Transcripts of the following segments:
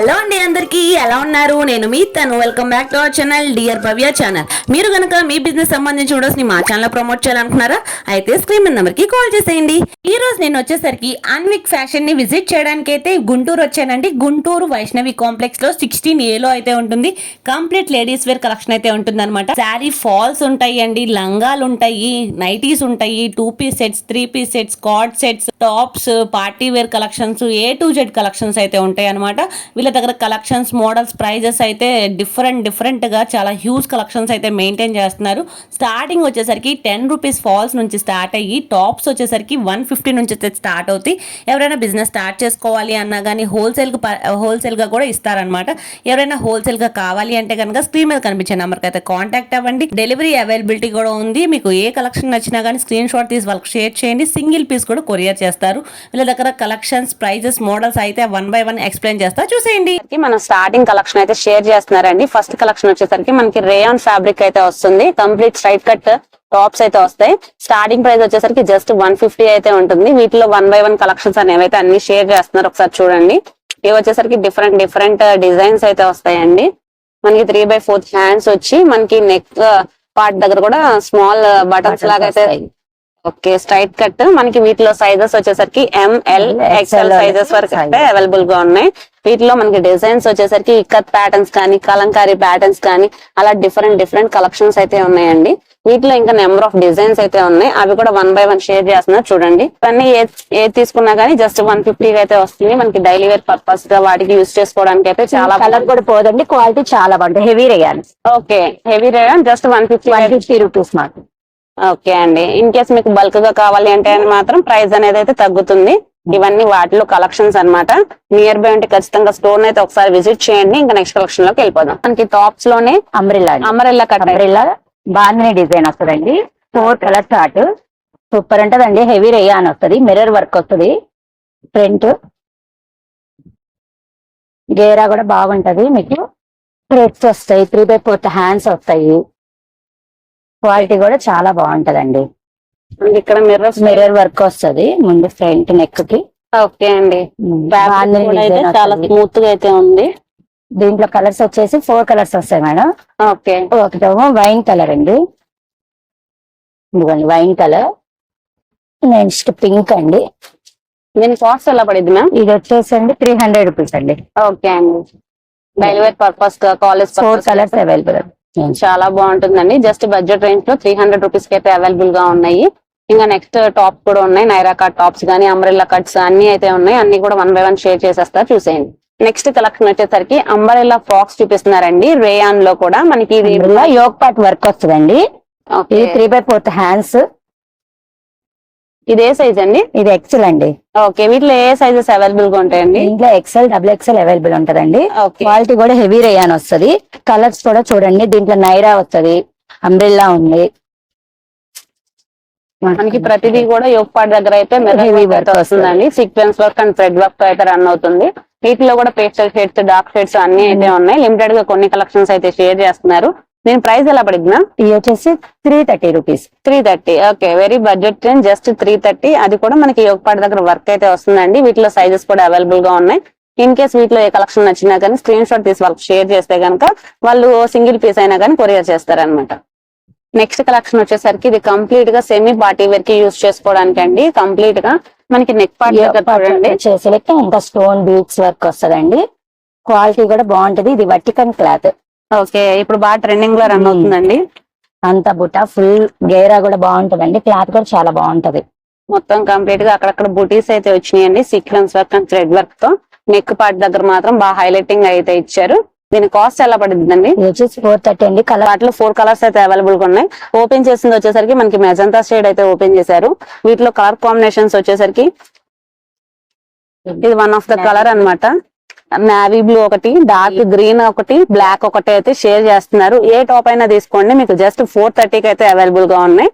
Hello అండి అందరికీ ఎలా ఉన్నారు? నేను మీ తను. Welcome back to our channel dear Bhavya channel మీరు కనుక మీ బిజినెస్ సంబంధించి వీడియోస్ని మా ఛానల్ ప్రమోట్ చేయాలనుకున్నారా? అయితే స్క్రీన్ నెంబర్కి కాల్ చేసేయండి. ఈ రోజు నేను వచ్చేసరికి అన్విక్ ఫ్యాషన్ని విజిట్ చేయడానికి అయితే గుంటూరు వచ్చానండి. గుంటూరు వైష్ణవి కాంప్లెక్స్లో సిక్స్టీన్ ఏ లో అయితే ఉంటుంది. కంప్లీట్ లేడీస్ వేర్ కలెక్షన్ అయితే ఉంటుంది అనమాట శారీ ఫాల్స్ ఉంటాయి అండి లంగాలు ఉంటాయి నైటీస్ ఉంటాయి two piece sets three piece sets coord sets tops party wear collections A to Z collections అయితే ఉంటాయి అనమాట వీళ్ళ దగ్గర కలెక్షన్స్ మోడల్స్ ప్రైజెస్ అయితే డిఫరెంట్ డిఫరెంట్గా చాలా హ్యూజ్ కలెక్షన్స్ అయితే మెయింటైన్ చేస్తున్నారు. స్టార్టింగ్ వచ్చేసరికి టెన్ రూపీస్ ఫాల్స్ నుంచి స్టార్ట్ అయ్యి టాప్స్ వచ్చేసరికి వన్ ఫిఫ్టీ నుంచి అయితే స్టార్ట్ అవుతాయి. ఎవరైనా బిజినెస్ స్టార్ట్ చేసుకోవాలి అన్నా కానీ హోల్సేల్ హోల్సేల్గా కూడా ఇస్తారనమాట ఎవరైనా హోల్సేల్గా కావాలి అంటే కనుక స్క్రీన్ మీద కనిపించే నెంబర్కి అయితే కాంటాక్ట్ అవ్వండి. డెలివరీ అవైలబిలిటీ కూడా ఉంది. మీకు ఏ కలెక్షన్ నచ్చినా కానీ స్క్రీన్ షాట్ తీసి వాళ్ళకి షేర్ చేయండి. సింగిల్ పీస్ కూడా కొరియర్ చేస్తారు. వీళ్ళ దగ్గర కలెక్షన్స్ ప్రైజెస్ మోడల్స్ అయితే వన్ బై వన్ ఎక్స్ప్లెయిన్ చేస్తా. చూసేయండి. మన స్టార్టింగ్ కలెక్షన్ అయితే షేర్ చేస్తున్నారండి. ఫస్ట్ కలెక్షన్ వచ్చేసరికి మనకి రేయాన్ ఫ్యాబ్రిక్ అయితే వస్తుంది. కంప్లీట్ స్ట్రైట్ కట్ టాప్స్ అయితే వస్తాయి. స్టార్టింగ్ ప్రైస్ వచ్చేసరికి జస్ట్ వన్ ఫిఫ్టీ అయితే ఉంటుంది. వీటిలో వన్ బై వన్ కలెక్షన్స్ అనేవి అయితే అన్ని షేర్ చేస్తున్నారు. ఒకసారి చూడండి. ఇవి వచ్చేసరికి డిఫరెంట్ డిఫరెంట్ డిజైన్స్ అయితే వస్తాయండి. మనకి త్రీ బై ఫోర్త్ హ్యాండ్స్ వచ్చి మనకి నెక్ పార్ట్ దగ్గర కూడా స్మాల్ బటన్స్ లాగా అయితే ఓకే స్ట్రైట్ కట్ మనకి వీటిలో సైజెస్ వచ్చేసరికి ఎంఎల్ ఎక్స్ఎల్ సైజెస్ వరకు అయితే అవైలబుల్గా ఉన్నాయి. వీటిలో మనకి డిజైన్స్ వచ్చేసరికి ఇక్కత్ ప్యాటర్న్స్ కానీ కలంకారీ ప్యాటర్న్స్ కానీ అలా డిఫరెంట్ డిఫరెంట్ కలెక్షన్స్ అయితే ఉన్నాయండి. వీటిలో ఇంకా నెంబర్ ఆఫ్ డిజైన్స్ అయితే ఉన్నాయి. అవి కూడా వన్ బై వన్ షేర్ చేస్తున్నారు చూడండి. ఇవన్నీ ఏ తీసుకున్నా కానీ జస్ట్ వన్ ఫిఫ్టీ అయితే వస్తుంది. మనకి డైలీ వేర్ పర్పస్గా వాటికి యూస్ చేసుకోవడానికి అయితే చాలా కలర్ కూడా పోదండి. క్వాలిటీ చాలా బాగుంటుంది heavy రేయాలి okay heavy rayon just one fifty one fifty rupees మాకు ఓకే అండి. ఇన్ కేస్ మీకు బల్క్గా కావాలి అంటే మాత్రం ప్రైస్ అనేది అయితే తగ్గుతుంది. ఇవన్నీ వాటిలో కలెక్షన్స్ అన్నమాట. నియర్ బై ఉంటే ఖచ్చితంగా స్టోర్ అయితే ఒకసారి విజిట్ చేయండి. ఇంకా నెక్స్ట్ కలెక్షన్లోకి వెళ్ళిపోదాం. మనకి టాప్స్లోనే umbrella umbrella cut umbrella design వస్తుందండి. ఫోర్ కలర్ చార్ట్ సూపర్ ఉంటదండి. హెవీ రేయాన్ వస్తుంది. మిర్రర్ వర్క్ వస్తుంది. ప్రింట్ గేరా కూడా బాగుంటది మీకు. థ్రెడ్స్ వస్తాయి. త్రీ బై ఫోర్త్ హ్యాండ్స్ వస్తాయి. క్వాలిటీ కూడా చాలా బాగుంటదండి. ఇక్కడ మిర్రర్స్ మిర్రర్ వర్క్ వస్తది ముందు ఫ్రంట్ నెక్కి. ఓకే అండి. Design చాలా. స్మూత్గా అయితే ఉంది. దీంట్లో కలర్స్ వచ్చేసి ఫోర్ కలర్స్ వస్తాయి మేడం. ఓకే. ఒకటేమో వైన్ కలర్ అండి. ఇదిగోండి వైన్ కలర్ నెక్స్ట్ పింక్ అండి. దీని కాస్ట్ ఎలా పడింది మ్యామ్ ఇది వచ్చేసి అండి త్రీ హండ్రెడ్ రూపీస్ అండి. ఓకే అండి. Daily wear purpose college four colours available చాలా బాగుంటుందండి. జస్ట్ బడ్జెట్ రేంజ్లో త్రీ హండ్రెడ్ రూపీస్కి అయితే అవైలబుల్గా ఉన్నాయి. ఇంకా నెక్స్ట్ టాప్ కూడా ఉన్నాయి. నైరా కట్ టాప్స్ కానీ అంబ్రెల్లా కట్స్ అన్ని అయితే ఉన్నాయి. అన్ని కూడా వన్ బై వన్ షేర్ చేసేస్తారు చూసేయండి. నెక్స్ట్ కలెక్షన్ వచ్చేసరికి అంబ్రెల్లా ఫ్రాక్స్ చూపిస్తున్నారండి. రేయాన్లో కూడా మనకి ఇది యోగ్ పార్ట్ వర్క్ వస్తుందండి. త్రీ బై ఫోర్త్ హ్యాండ్స్ ఇది ఏ సైజ్ అండి? ఇది ఎక్సెల్ అండి. ఓకే వీటిలో ఏ సైజెస్ అవైలబుల్గా ఉంటాయండి? దీంట్లో ఎక్సెల్ డబుల్ ఎక్సెల్ అవైలబుల్ ఉంటదండి. క్వాలిటీ కూడా హెవీ రేయాన్ వస్తది. కలర్స్ కూడా చూడండి దీంట్లో నైరా వస్తది అంబ్రిల్లా ఉంది. మనకి ప్రతిదీ కూడా యోగపాట్ దగ్గర అయితే వర్క్ వస్తుందండి. సీక్వెన్స్ వర్క్ అండ్ థ్రెడ్ వర్క్తో అయితే రన్ అవుతుంది. వీటిలో కూడా పేస్టల్ షేడ్స్ డార్క్ షేడ్స్ అన్ని అయితే ఉన్నాయి. లిమిటెడ్గా కొన్ని కలెక్షన్స్ అయితే షేర్ చేస్తున్నారు. దీని ప్రైస్ ఎలా పడింది మ్యామ్? ఇది వచ్చేసి three thirty rupees three thirty okay very budget just three thirty అది కూడా మనకి యోగపాట్ దగ్గర వర్క్ అయితే వస్తుందండి. వీటిలో సైజెస్ కూడా అవైలబుల్గా ఉన్నాయి. ఇన్ కేస్ వీటిలో ఏ కలెక్షన్ నచ్చినా కానీ స్క్రీన్ షాట్ తీసి వాళ్ళకి షేర్ చేస్తే కనుక వాళ్ళు సింగిల్ పీస్ అయినా కానీ కొరియర్ చేస్తారనమాట నెక్స్ట్ కలెక్షన్ వచ్చేసరికి ఇది కంప్లీట్గా సెమీ పార్టీ వేర్కి యూస్ చేసుకోవడానికి అండి. కంప్లీట్గా మనకి నెక్ పార్ట్ వచ్చేసి ఇంకా స్టోన్ బీట్స్ వర్క్ వస్తదండి. క్వాలిటీ కూడా బాగుంటది. ఇది వటికన్ క్లాత్ ఓకే ఇప్పుడు బాగా ట్రెండింగ్లో రన్ Hmm. అవుతుందండి. అంత బుట్ట ఫుల్ గేరా కూడా బాగుంటదండి. క్లాత్ కూడా చాలా బాగుంటది. మొత్తం కంప్లీట్గా అక్కడక్కడ బుటీస్ అయితే వచ్చినాయండి. సీక్వెన్స్ వర్క్ అండ్ థ్రెడ్ వర్క్తో. నెక్ పార్ట్ దగ్గర మాత్రం బాగా హైలైటింగ్ అయితే ఇచ్చారు. దీని కాస్ట్ ఎలా పడుతుందండి? వచ్చేసి ఫోర్ థర్టీ అండి. కలర్ వాటిలో ఫోర్ కలర్స్ అయితే అవైలబుల్గా ఉన్నాయి. ఓపెన్ చేసింది వచ్చేసరికి మనకి మెజంతా షేడ్ అయితే ఓపెన్ చేశారు. వీటిలో కలర్ కాంబినేషన్స్ వచ్చేసరికి ఇది వన్ ఆఫ్ ద కలర్ అన్నమాట. నావీ బ్లూ ఒకటి డార్క్ గ్రీన్ ఒకటి బ్లాక్ ఒకటి అయితే షేర్ చేస్తున్నారు. ఏ టాప్ అయినా తీసుకోండి మీకు జస్ట్ ఫోర్ థర్టీకి అయితే అవైలబుల్గా ఉన్నాయి.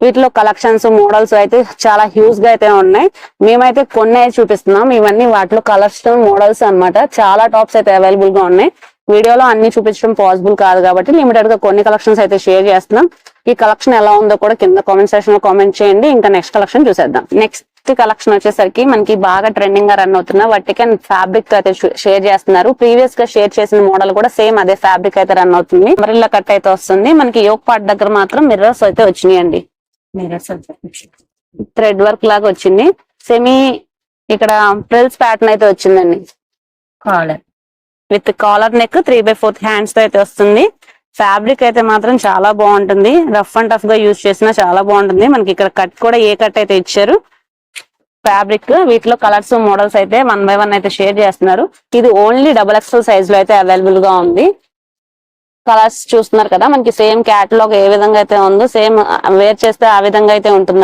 వీటిలో కలెక్షన్స్ మోడల్స్ అయితే చాలా హ్యూజ్గా అయితే ఉన్నాయి. మేమైతే కొన్ని అయితే చూపిస్తున్నాం. ఇవన్నీ వాటిలో కలర్స్ మోడల్స్ అన్నమాట. చాలా టాప్స్ అయితే అవైలబుల్గా ఉన్నాయి. వీడియోలో అన్ని చూపించడం పాసిబుల్ కాదు కాబట్టి లిమిటెడ్గా కొన్ని కలెక్షన్స్ అయితే షేర్ చేస్తున్నాం. ఈ కలెక్షన్ ఎలా ఉందో కూడా కింద కామెంట్ సెక్షన్లో కామెంట్ చేయండి. ఇంకా నెక్స్ట్ కలెక్షన్ చూసేద్దాం. నెక్స్ట్ కలెక్షన్ వచ్చేసరికి మనకి బాగా ట్రెండింగ్గా రన్ అవుతున్న వర్టికన్ ఫ్యాబ్రిక్ అయితే షేర్ చేస్తున్నారు. ప్రీవియస్గా షేర్ చేసిన మోడల్ కూడా సేమ్ అదే ఫ్యాబ్రిక్ అయితే రన్ అవుతుంది. మరిల్లా కట్ అయితే వస్తుంది. మనకి యోగ్ పార్ట్ దగ్గర మాత్రం మిర్రర్స్ అయితే వచ్చినాయండి. థ్రెడ్ వర్క్ లాగా వచ్చింది. సెమీ ఇక్కడ ప్రిల్స్ ప్యాటర్న్ అయితే వచ్చిందండి. Collar with collar neck three by fourth హ్యాండ్స్తో అయితే వస్తుంది. ఫ్యాబ్రిక్ అయితే మాత్రం చాలా బాగుంటుంది. రఫ్ అండ్ టఫ్గా యూజ్ చేసినా చాలా బాగుంటుంది. మనకి ఇక్కడ కట్ కూడా ఏ కట్ అయితే ఇచ్చారు. ఫ్యాబ్రిక్ వీటిలో కలర్స్ మోడల్స్ అయితే వన్ బై వన్ అయితే షేర్ చేస్తున్నారు. ఇది ఓన్లీ డబుల్ ఎక్స్ఎల్ సైజ్లో అయితే అవైలబుల్గా ఉంది. కలర్స్ చూస్తున్నారు కదా మనకి సేమ్ క్యాటలాగ్ ఏ విధంగా అయితే ఉందో సేమ్ వేర్ చేస్తే ఆ విధంగా అయితే ఉంటుంది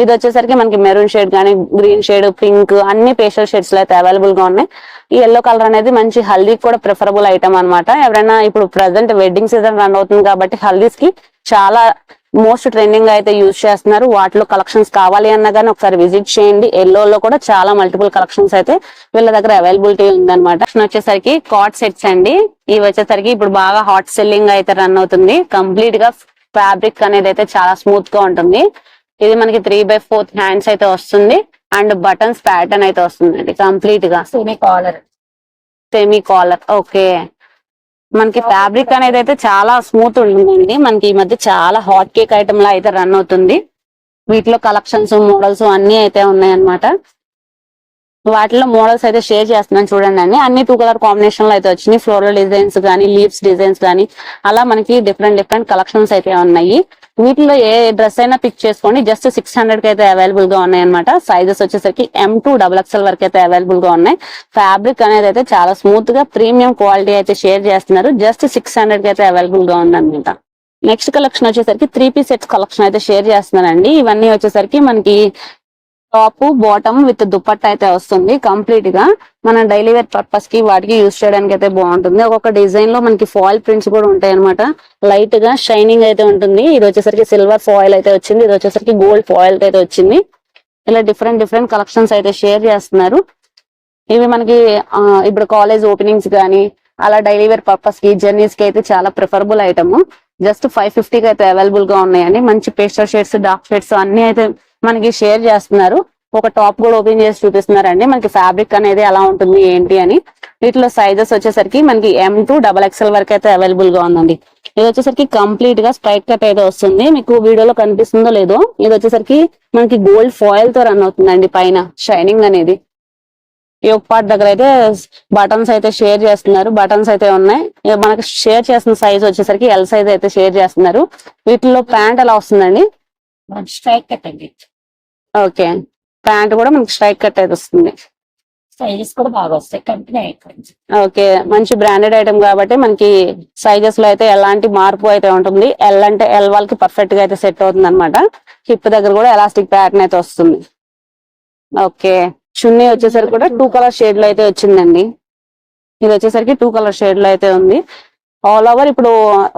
ఇది వచ్చేసరికి మనకి మెరూన్ షేడ్ కానీ గ్రీన్ షేడ్ పింక్ అన్ని పేషల్ షేడ్స్లో అయితే అవైలబుల్గా ఉన్నాయి. ఈ ఎల్లో కలర్ అనేది మంచి హల్దీకి కూడా ప్రిఫరబుల్ ఐటమ్ అన్నమాట. ఎవరైనా ఇప్పుడు ప్రజెంట్ వెడ్డింగ్ సీజన్ రన్ అవుతుంది కాబట్టి హల్దీస్కి చాలా మోస్ట్ ట్రెండింగ్ అయితే యూజ్ చేస్తున్నారు. వాటిలో కలెక్షన్స్ కావాలి అన్నా కానీ ఒకసారి విజిట్ చేయండి. ఎల్లో లో కూడా చాలా మల్టిపుల్ కలెక్షన్స్ అయితే వీళ్ళ దగ్గర అవైలబిలిటీ ఉందన్నమాట. వచ్చేసరికి కాట్ సెట్స్ అండి. ఇవి వచ్చేసరికి ఇప్పుడు బాగా హాట్ సెల్లింగ్ అయితే రన్ అవుతుంది. కంప్లీట్గా ఫ్యాబ్రిక్ అనేది అయితే చాలా స్మూత్గా ఉంటుంది. ఇది మనకి త్రీ బై ఫోర్త్ హ్యాండ్స్ అయితే వస్తుంది. అండ్ బటన్స్ ప్యాటర్న్ అయితే వస్తుంది కంప్లీట్గా. Semi collar semi collar okay. మనకి ఫ్యాబ్రిక్ అనేది అయితే చాలా స్మూత్ ఉంటుందండి. మనకి ఈ మధ్య చాలా హాట్ కేక్ ఐటమ్ లా అయితే రన్ అవుతుంది. వీటిలో కలెక్షన్స్ మోడల్స్ అన్ని అయితే ఉన్నాయన్నమాట. వాటిలో మోడల్స్ అయితే షేర్ చేస్తున్నాను చూడండి అండి. అన్ని టూ కలర్ కాంబినేషన్లో అయితే వచ్చినాయి. ఫ్లోరల్ డిజైన్స్ కానీ లీవ్స్ డిజైన్స్ కానీ అలా మనకి డిఫరెంట్ డిఫరెంట్ కలెక్షన్స్ అయితే ఉన్నాయి. వీటిలో ఏ డ్రెస్ అయినా పిక్ చేసుకోండి. జస్ట్ సిక్స్ హండ్రెడ్కి అయితే అవైలబుల్గా ఉన్నాయి అనమాట సైజెస్ వచ్చేసరికి ఎం టూ డబల్ ఎక్స్ఎల్ వరకు అయితే అవైలబుల్గా ఉన్నాయి. ఫ్యాబ్రిక్ అనేది అయితే చాలా స్మూత్గా ప్రీమియం క్వాలిటీ అయితే షేర్ చేస్తున్నారు. జస్ట్ సిక్స్ హండ్రెడ్కి అయితే అవైలబుల్గా ఉందన్నమాట. నెక్స్ట్ కలెక్షన్ వచ్చేసరికి త్రీ పీస్ సెట్స్ కలెక్షన్ అయితే షేర్ చేస్తున్నానండి. ఇవన్నీ వచ్చేసరికి మనకి టాప్ బాటమ్ విత్ దుపట్టా అయితే వస్తుంది కంప్లీట్గా. మన డైలీ వేర్ పర్పస్కి వాటికి యూస్ చేయడానికి అయితే బాగుంటుంది. ఒక్కొక్క డిజైన్లో మనకి ఫాయిల్ ప్రింట్స్ కూడా ఉంటాయి అనమాట లైట్గా షైనింగ్ అయితే ఉంటుంది. ఇది వచ్చేసరికి సిల్వర్ ఫాయిల్ అయితే వచ్చింది. ఇది వచ్చేసరికి గోల్డ్ ఫాయిల్ అయితే వచ్చింది. ఇలా డిఫరెంట్ డిఫరెంట్ కలెక్షన్స్ అయితే షేర్ చేస్తున్నారు. ఇవి మనకి ఇప్పుడు కాలేజ్ ఓపెనింగ్స్ కానీ అలా డైలీ వేర్ పర్పస్కి జర్నీస్కి అయితే చాలా ప్రిఫరబుల్ ఐటమ్. జస్ట్ ఫైవ్ ఫిఫ్టీకి అయితే అవైలబుల్గా ఉన్నాయండి. మంచి పేస్టర్ షేడ్స్ డార్క్ షేడ్స్ అన్ని అయితే మనకి షేర్ చేస్తున్నారు. ఒక టాప్ కూడా ఓపెన్ చేసి చూపిస్తున్నారండి. మనకి ఫ్యాబ్రిక్ అనేది ఎలా ఉంటుంది ఏంటి అని. వీటిలో సైజెస్ వచ్చేసరికి మనకి ఎం టు డబల్ ఎక్స్ఎల్ వరకు అయితే అవైలబుల్గా ఉందండి. ఇది వచ్చేసరికి కంప్లీట్గా స్ట్రైట్ కట్ అయితే వస్తుంది. మీకు వీడియోలో కనిపిస్తుందో లేదో ఇది వచ్చేసరికి మనకి గోల్డ్ ఫాయిల్తో రన్ అవుతుందండి పైన షైనింగ్ అనేది. ఈ ఒక పార్ట్ దగ్గర అయితే బటన్స్ అయితే షేర్ చేస్తున్నారు. బటన్స్ అయితే ఉన్నాయి. మనకి షేర్ చేస్తున్న సైజ్ వచ్చేసరికి ఎల్ సైజ్ అయితే షేర్ చేస్తున్నారు. వీటిలో ప్యాంట్ ఎలా వస్తుందండి? స్ట్రైక్ కట్ అండి. ఓకే. ప్యాంట్ కూడా మనకి స్ట్రైక్ కట్ అయితే వస్తుంది. సైజెస్ కూడా బాగా వస్తాయి. Company okay. మంచి బ్రాండెడ్ ఐటమ్ కాబట్టి మనకి సైజెస్లో అయితే ఎలాంటి మార్పు అయితే ఉంటుంది. ఎల్ అంటే ఎల్ వాళ్ళకి పర్ఫెక్ట్గా అయితే సెట్ అవుతుంది అనమాట హిప్ దగ్గర కూడా ఎలాస్టిక్ ప్యాటర్న్ అయితే వస్తుంది. ఓకే. చున్నీ వచ్చేసరికి కూడా టూ కలర్ షేడ్లో అయితే వచ్చిందండి. ఇది వచ్చేసరికి టూ కలర్ షేడ్లో అయితే ఉంది. ఆల్ ఓవర్ ఇప్పుడు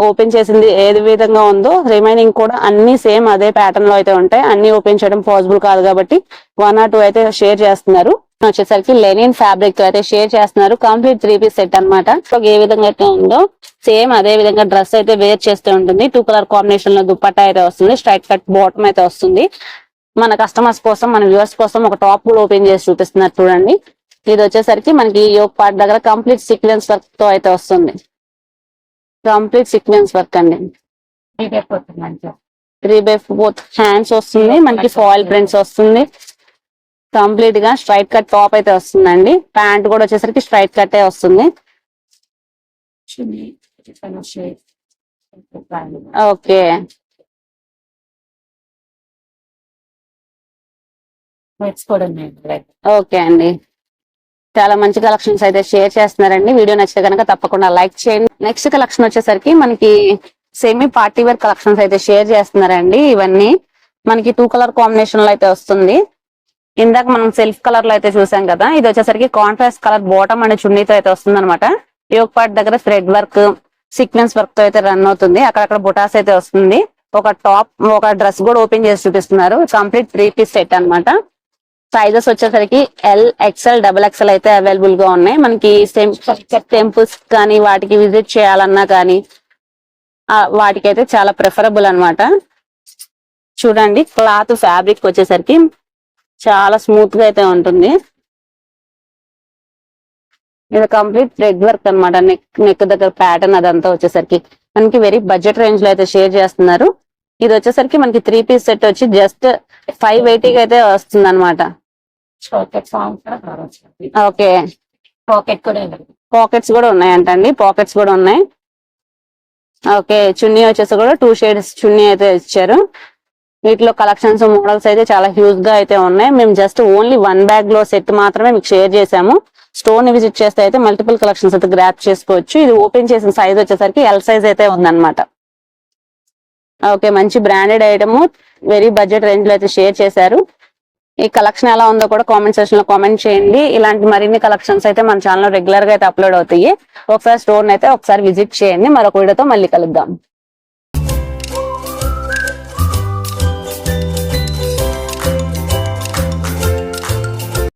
ఓపెన్ చేసింది ఏది విధంగా ఉందో రిమైనింగ్ కూడా అన్ని సేమ్ అదే ప్యాటర్న్లో అయితే ఉంటాయి. అన్ని ఓపెన్ చేయడం పాసిబుల్ కాదు కాబట్టి వన్ ఆర్ టూ అయితే షేర్ చేస్తున్నారు. వచ్చేసరికి లెనిన్ ఫ్యాబ్రిక్తో అయితే షేర్ చేస్తున్నారు. కంప్లీట్ త్రీ పీస్ సెట్ అనమాట ఏ విధంగా అయితే ఉందో సేమ్ అదే విధంగా డ్రెస్ అయితే వేర్ చేస్తూ ఉంటుంది. టూ కలర్ కాంబినేషన్లో దుప్పట్టా అయితే వస్తుంది. స్ట్రైట్ కట్ బాటమ్ అయితే వస్తుంది. మన కస్టమర్స్ కోసం మన వ్యూవర్స్ కోసం ఒక టాప్ కూడా ఓపెన్ చేసి చూపిస్తున్నారు చూడండి. ఇది వచ్చేసరికి మనకి యోగ్ పార్ట్ దగ్గర కంప్లీట్ సీక్వెన్స్ వర్క్తో అయితే వస్తుంది. కంప్లీట్ సీక్వెన్స్ వర్క్ అండి. త్రీ బై ఫోర్త్ హ్యాండ్స్ వస్తుంది మనకి ఫాయిల్ ప్రింట్స్ వస్తుంది. కంప్లీట్గా స్ట్రైట్ కట్ టాప్ అయితే వస్తుందండి. ప్యాంట్ కూడా వచ్చేసరికి స్ట్రైట్ కట్ వస్తుంది. ఓకే ఓకే అండి. చాలా మంచి కలెక్షన్స్ అయితే షేర్ చేస్తున్నారండి. వీడియో నచ్చితే కనుక తప్పకుండా లైక్ చేయండి. నెక్స్ట్ కలెక్షన్ వచ్చేసరికి మనకి సెమీ పార్టీ వేర్ కలెక్షన్స్ అయితే షేర్ చేస్తున్నారండి ఇవన్నీ. మనకి టూ కలర్ కాంబినేషన్లో అయితే వస్తుంది. ఇందాక మనం సెల్ఫ్ కలర్లో అయితే చూసాం కదా. ఇది వచ్చేసరికి కాంట్రాస్ట్ కలర్ బాటమ్ అనే చున్నీతో అయితే వస్తుంది అనమాట యోగ్ పార్ట్ దగ్గర థ్రెడ్ వర్క్ సీక్వెన్స్ వర్క్తో అయితే రన్ అవుతుంది. అక్కడక్కడ బుటాస్ అయితే వస్తుంది. ఒక టాప్ ఒక డ్రెస్ కూడా ఓపెన్ చేసి చూపిస్తున్నారు. కంప్లీట్ త్రీ పీస్ సెట్ అనమాట సైజెస్ వచ్చేసరికి ఎల్ ఎక్స్ఎల్ డబుల్ ఎక్స్ఎల్ అయితే అవైలబుల్గా ఉన్నాయి. మనకి టెంపుల్స్ కానీ వాటికి విజిట్ చేయాలన్నా కానీ వాటికైతే చాలా ప్రిఫరబుల్ అనమాట చూడండి క్లాత్ ఫ్యాబ్రిక్ వచ్చేసరికి చాలా స్మూత్గా అయితే ఉంటుంది. ఇది కంప్లీట్ థ్రెడ్ వర్క్ అనమాట నెక్ నెక్ దగ్గర ప్యాటర్న్ అదంతా వచ్చేసరికి. మనకి వెరీ బడ్జెట్ రేంజ్లో అయితే షేర్ చేస్తున్నారు. ఇది వచ్చేసరికి మనకి త్రీ పీస్ సెట్ వచ్చి జస్ట్ ఫైవ్ ఎయిటీకి అయితే వస్తుంది అనమాట ఓకే పాకెట్ కూడా. పాకెట్స్ కూడా ఉన్నాయంటండి. పాకెట్స్ కూడా ఉన్నాయి. ఓకే చున్నీ వచ్చేసి కూడా టూ షేడ్స్ చున్నీ అయితే ఇచ్చారు. వీటిలో కలెక్షన్స్ మోడల్స్ అయితే చాలా హ్యూజ్గా అయితే ఉన్నాయి. మేము జస్ట్ ఓన్లీ వన్ బ్యాగ్లో సెట్ మాత్రమే మీకు షేర్ చేసాము స్టోర్ని విజిట్ చేస్తే అయితే మల్టిపుల్ కలెక్షన్స్ అయితే గ్రాప్ చేసుకోవచ్చు. ఇది ఓపెన్ చేసిన సైజ్ వచ్చేసరికి ఎల్ సైజ్ అయితే ఉందన్నమాట. ఓకే మంచి బ్రాండెడ్ ఐటమ్ వెరీ బడ్జెట్ రేంజ్లో అయితే షేర్ చేశారు. ఈ కలెక్షన్ ఎలా ఉందో కూడా కామెంట్ సెక్షన్లో కామెంట్ చేయండి. ఇలాంటి మరిన్ని కలెక్షన్స్ అయితే మన ఛానల్ రెగ్యులర్గా అయితే అప్లోడ్ అవుతాయి. ఒకసారి స్టోర్ అయితే ఒకసారి విజిట్ చేయండి. మరొక వీడియోతో మళ్ళీ కలుద్దాం.